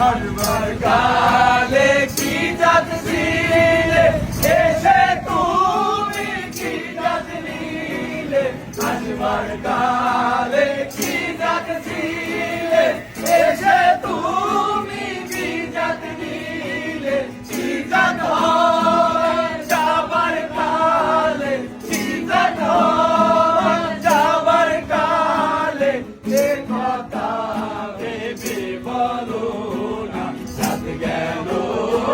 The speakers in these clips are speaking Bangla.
আনবার কালে কি জাত ছিলে? এসে তুমি কি জাত নিলে? আনবার কালে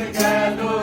the candle.